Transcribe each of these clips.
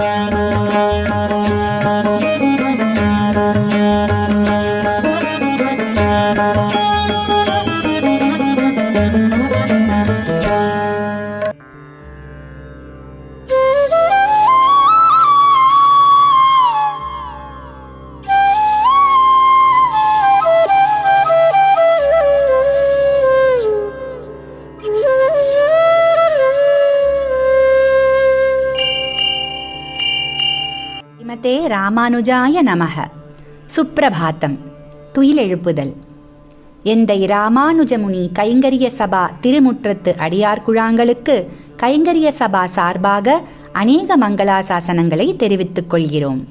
Música ஸ்ரீமதே ராமானுஜாய நமக சுப்பிரபாத்தம் துயிலெழுப்புதல் எந்தை ராமானுஜமுனி கைங்கரிய சபா திருமுற்றத்து அடியார் குழாங்களுக்கு கைங்கரிய சபா சார்பாக அநேக மங்களாசாசனங்களை தெரிவித்துக் கொள்கிறோம்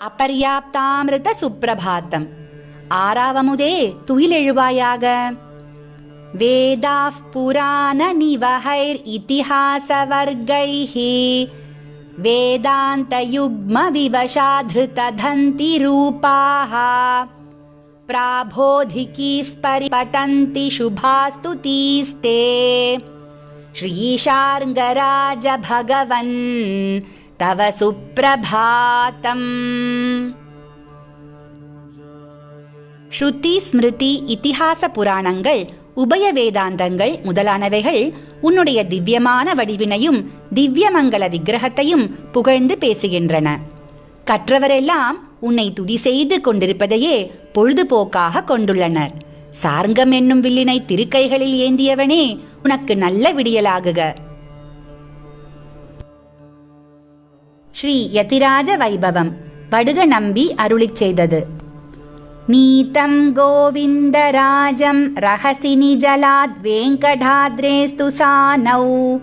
அபர்யாப்தாமிருத சுப்பிரபாத்தம் ஆறாவமுதே துயிலெழுவாயாக वेदाः पुराणनिवहैरितिहासवर्गैः वेदान्तयुग्मविवशाधृतधन्तिरूपाः प्राबोधिकीः परिपठन्ति शुभास्तुतीस्ते श्रीशार्ङ्गराज भगवन् तव सुप्रभातम् ஸ்ருதி ஸ்மிருதி இதிகாச புராணங்கள் உபய வேதாந்தங்கள் முதலானவைகள் உன்னுடைய திவ்யமான வடிவினையும் திவ்யமங்கல விக்கிரகத்தையும் புகழ்ந்து பேசுகின்றன. கற்றவரெல்லாம் உன்னை துதி செய்து கொண்டிருப்பதையே பொழுதுபோக்காக கொண்டுள்ளனர். சார்ங்கம் என்னும் வில்லினை திருக்கைகளில் ஏந்தியவனே உனக்கு நல்ல விடியலாகுக. ஸ்ரீ யதிராஜ வைபவம் படுக நம்பி அருளிச் செய்தது. नीतं गोविन्दराजं रहसि निजलाद् वेङ्कटाद्रेस्तु सानौ।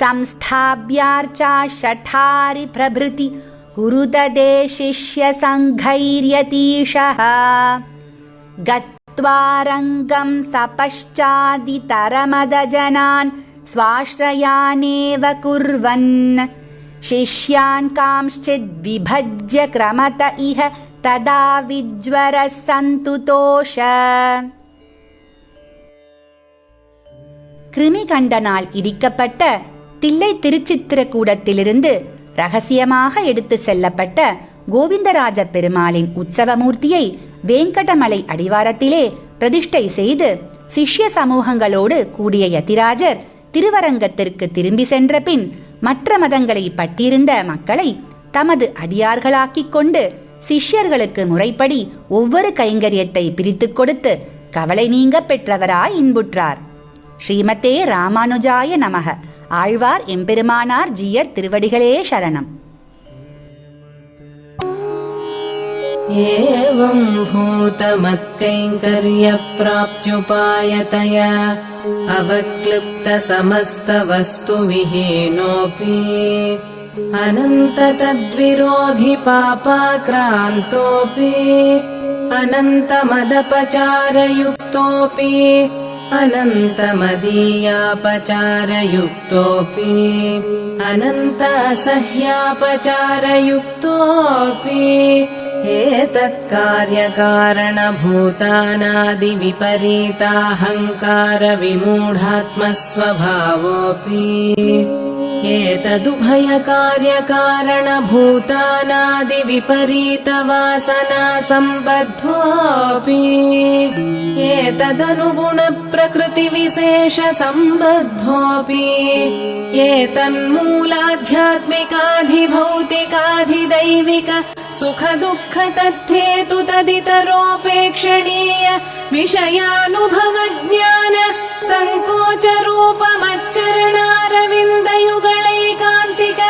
संस्थाप्यार्चा शठारि प्रभृति कुरुददे शिष्यसङ्घैर्यतीशः। गत्वा रङ्गं सपश्चादितरमदजनान् स्वाश्रयानेव कुर्वन्। शिष्यान् कांश्चिद् विभज्य क्रमत इह तदा विज्वरः सन्तुतोष கிருமி கண்டனால் இடிக்கப்பட்ட தில்லை திருச்சித்திரக்கூடத்திலிருந்து ரகசியமாக எடுத்து செல்லப்பட்ட கோவிந்தராஜ பெருமாளின் உற்சவமூர்த்தியை வேங்கடமலை அடிவாரத்திலே பிரதிஷ்டை செய்து சிஷ்ய சமூகங்களோடு கூடிய யதிராஜர் திருவரங்கத்திற்கு திரும்பி சென்ற பின் மற்ற மதங்களை பட்டிருந்த மக்களை தமது அடியார்களாக்கிக் கொண்டு சிஷ்யர்களுக்கு முறைப்படி ஒவ்வொரு கைங்கரியத்தை பிரித்துக் கொடுத்து கவலை நீங்க பெற்றவராய் இன்புற்றார் ஸ்ரீமதே ராமானுஜாய நமக ஆழ்வார் எம்பெருமானார் ஜீயர் திருவடிகளே சரணம் एवम् भूतमत्कैङ्कर्यप्राप्त्युपायतया अवक्लिप्तसमस्तवस्तुविहीनोऽपि अनन्ततद्विरोधि पापाक्रान्तोऽपि अनन्तमदपचारयुक्तोऽपि अनन्तमदीयापचारयुक्तोऽपि अनन्त असह्यापचारयुक्तोऽपि एतत्कार्यकारणभूतानादिविपरीताहङ्कारविमूढात्मस्वभावोऽपि एतदुभयकार्यकारणभूतानादिविपरीतवासना सम्बद्धोऽपि एतदनुगुणप्रकृतिविशेषसम्बद्धोऽपि एतन्मूलाध्यात्मिकाधिभौतिकाधिदैविक सुखदुःखतथ्येतु तदितरोपेक्षणीय विषयानुभवज्ञान सङ्कोचरूपमच्चरणारविन्दयुगलैकान्तिक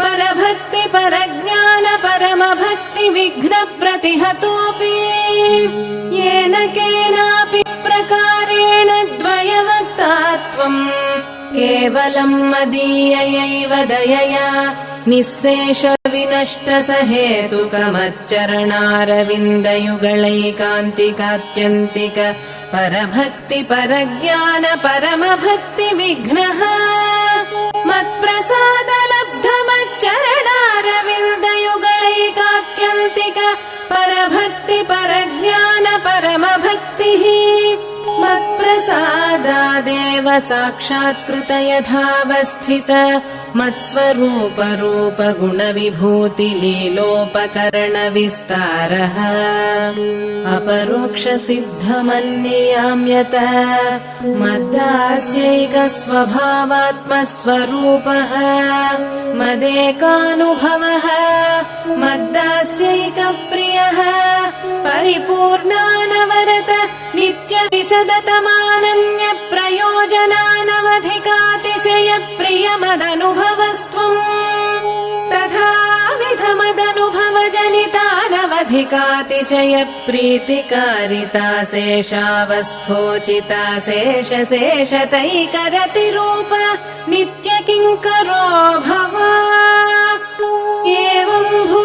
परभक्ति परज्ञान परमभक्ति विघ्नप्रतिहतोऽपि। येन केनापि प्रकारेण द्वयवक्तात्वम् केवलम् मदीययैव दयया निःशेष विनष्ट सहेतुकमच्चरणारविन्दयुगलैकान्तिकात्यन्तिक परभक्ति परज्ञान परमभक्ति विघ्नः। मत्प्रसादलब्धमच्चरणारविन्दयुगलैकात्यन्तिक परभक्ति परज्ञान परमभक्तिः मत्प्रसादादेव साक्षात्कृत यथावस्थित मत्स्वरूपरूप गुणविभूतिलीलोपकरणविस्तारः मद्दास्यैकस्वभावात्मस्वरूपः। मदेकानुभवः मद्दास्यैकप्रियः। परिपूर्णानवरत विशदतमानन्यप्रयोजनानवधिकातिशयप्रियमदनुभवस्त्वम् तथाविधमदनुभवजनितानवधिकातिशयप्रीतिकारिता शेषावस्थोचिता शेष रूप नित्य किङ्करो भव एवम्भू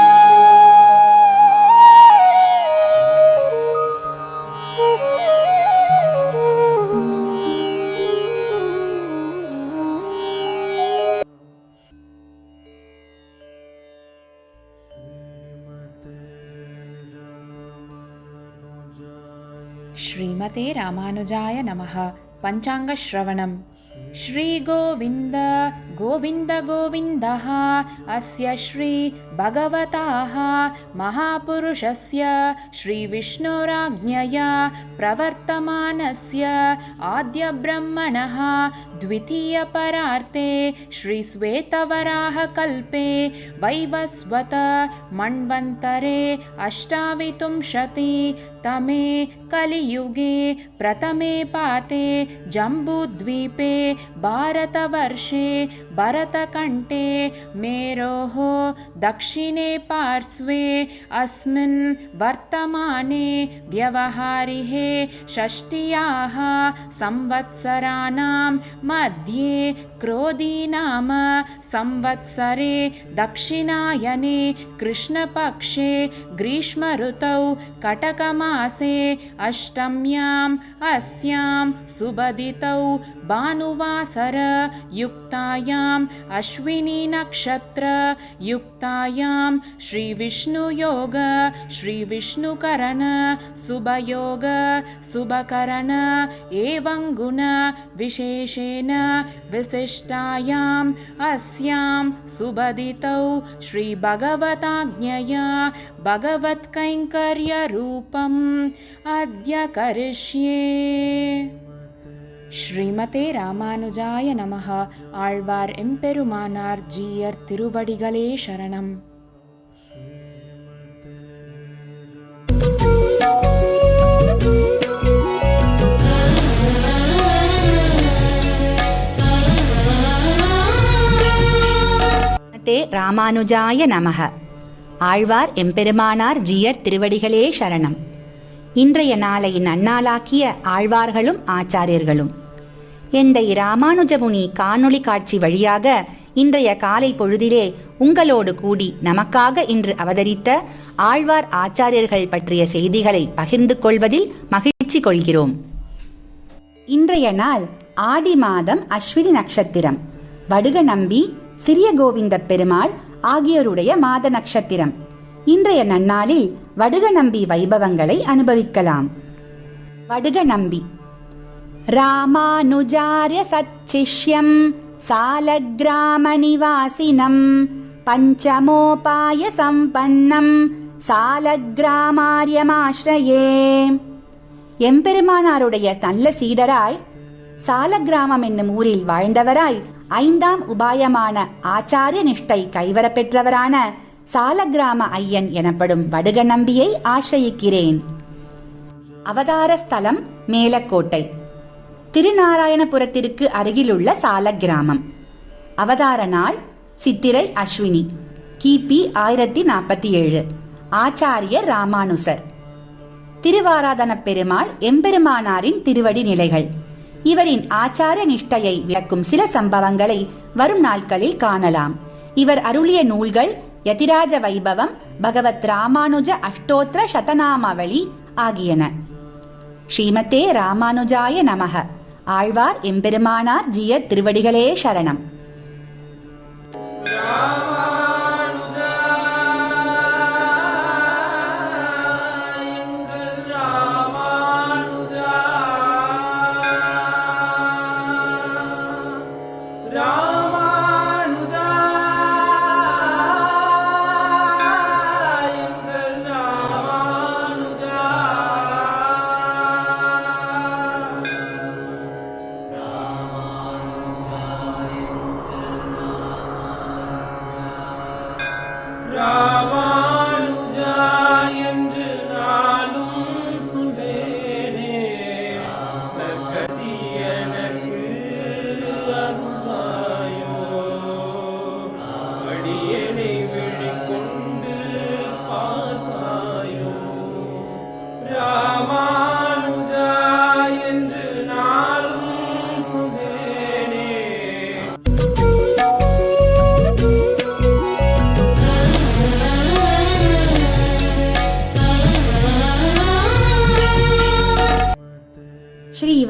श्रीमते रामानुजाय नमः। पञ्चाङ्गश्रवणम्। श्रीगोविन्द गोविन्द गोविन्दः अस्य श्रीभगवताः महापुरुषस्य श्रीविष्णोराज्ञया प्रवर्तमानस्य आद्यब्रह्मणः द्वितीयपरार्ते श्रीश्वेतवराहकल्पे वैवस्वत मण्वन्तरे अष्टाविंशति तमे कलियुगे प्रथमे पाते जम्बूद्वीपे भारतवर्षे भरतकण्ठे मेरोः दक्षिणे पार्श्वे अस्मिन् वर्तमाने व्यवहारिहे षष्ट्याः संवत्सराणां मध्ये क्रोधी नाम संवत्सरे दक्षिणायने कृष्णपक्षे ग्रीष्मऋतौ कटकमासे अष्टम्याम् अस्यां सुबदितौ भानुवासरयुक्तायाम् अश्विनीनक्षत्रयुक्तायां श्रीविष्णुयोग श्रीविष्णुकरण शुभयोग शुभकरण एवं गुणविशेषेण विशिष्टायाम् अस्यां सुबदितौ श्रीभगवताज्ञया भगवत्कैङ्कर्यरूपम् अद्य करिष्ये ஸ்ரீமதே ராமானுஜாய நமகா ஆழ்வார் எம்பெருமானார் ஜீயர் திருவடிகளே சரணம். ராமானுஜாய நமக ஆழ்வார் எம்பெருமானார் ஜீயர் திருவடிகளே சரணம். இன்றைய நாளை நன்னாளாக்கிய ஆழ்வார்களும் ஆச்சாரியர்களும் எந்தை ராமானுஜமுனி காணொளி காட்சி வழியாக இன்றைய காலை பொழுதிலே உங்களோடு கூடி நமக்காக இன்று அவதரித்த ஆழ்வார் ஆச்சாரியர்கள் பற்றிய செய்திகளை பகிர்ந்து கொள்வதில் மகிழ்ச்சி கொள்கிறோம். இன்றைய நாள் ஆடி மாதம் அஸ்வினி நட்சத்திரம். வடுக நம்பி சிறிய கோவிந்த பெருமாள் ஆகியோருடைய மாத நட்சத்திரம். இன்றைய நன்னாளில் வடுக நம்பி வைபவங்களை அனுபவிக்கலாம். வடுக நம்பி ராமானுஜாரிய சச்சிஷ்யம் சாலக்கிராம நிவாசினம் பஞ்சமோபாய சம்பன்னம் சாலக்கிராமாரியமாශ්‍රயே எம்பெருமானாருடைய நல்ல சீடராய் சாலக்கிராமம் என்னும் ஊரில் வாழ்ந்தவராய் ஐந்தாம் உபாயமான ஆச்சாரிய நிஷ்டை கைவரப் பெற்றவரான சாலக்கிராம ஐயன் எனப்படும் வடுக நம்பியை ஆசிரயிக்கிறேன். அவதார ஸ்தலம் மேலக்கோட்டை. திருநாராயணபுரத்திற்கு அருகிலுள்ள சாலக்கிராமம். அவதார நாள் சித்திரை அஸ்வினி. கிபி ஆயிரத்தி நாற்பத்தி ஏழு ஆச்சாரியர் ராமானுசர். திருவாராதன பெருமாள் எம்பெருமானாரின் திருவடி நிலைகள். இவரின் ஆச்சார நிஷ்டையை விளக்கும் சில சம்பவங்களை வரும் நாட்களில் காணலாம். இவர் அருளிய நூல்கள் யதிராஜ வைபவம் பகவத் ராமானுஜ அஷ்டோத்திர சதநாமாவளி ஆகியன. ஸ்ரீமதே ராமானுஜாய நமக. ஆழ்வார் எம்பெருமானார் ஜிய திருவடிகளே சரணம்.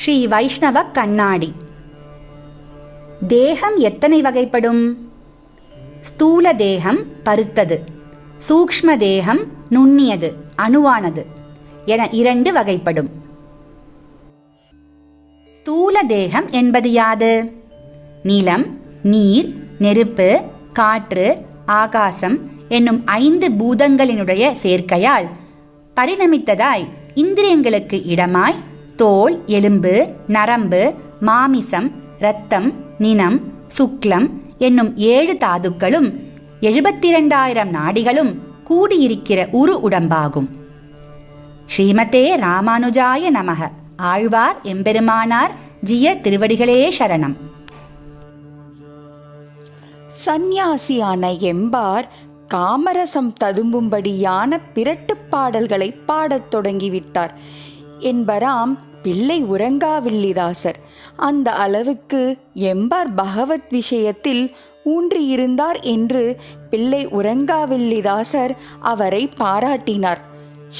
ஸ்ரீ வைஷ்ணவ கண்ணாடி. தேகம் எத்தனை வகைப்படும்? ஸ்தூல தேகம் பருத்தது சூக்ஷ்ம தேகம் நுண்ணியது அணுவானது என இரண்டு வகைப்படும். ஸ்தூல தேகம் என்பது யாது? நிலம் நீர் நெருப்பு காற்று ஆகாசம் என்னும் ஐந்து பூதங்களினுடைய சேர்க்கையால் பரிணமித்ததாய் இந்திரியங்களுக்கு இடமாய் தோல் எலும்பு நரம்பு மாமிசம் இரத்தம் நினம் சுக்லம் என்னும் ஏழு தாதுக்களும் எழுபத்திரண்டாயிரம் நாடிகளும் கூடியிருக்கிற உரு உடம்பாகும். ஸ்ரீமதே ராமானுஜாய நமக. ஆழ்வார் எம்பெருமானார் ஜிய திருவடிகளே சரணம். சந்நியாசியான எம்பார் காமரசம் ததும்பும்படியான பிரட்டுப் பாடல்களை பாடத் தொடங்கிவிட்டார். என்பராம் பிள்ளை உறங்காவில்லிதாசர். அந்த அளவுக்கு எம்பார் பகவத் விஷயத்தில் ஊன்றியிருந்தார் என்று பிள்ளை உறங்காவில்லிதாசர் அவரை பாராட்டினார்.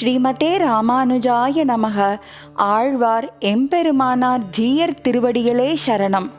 ஸ்ரீமதே ராமானுஜாய நமக. ஆழ்வார் எம்பெருமானார் ஜீயர் திருவடிகளே சரணம்.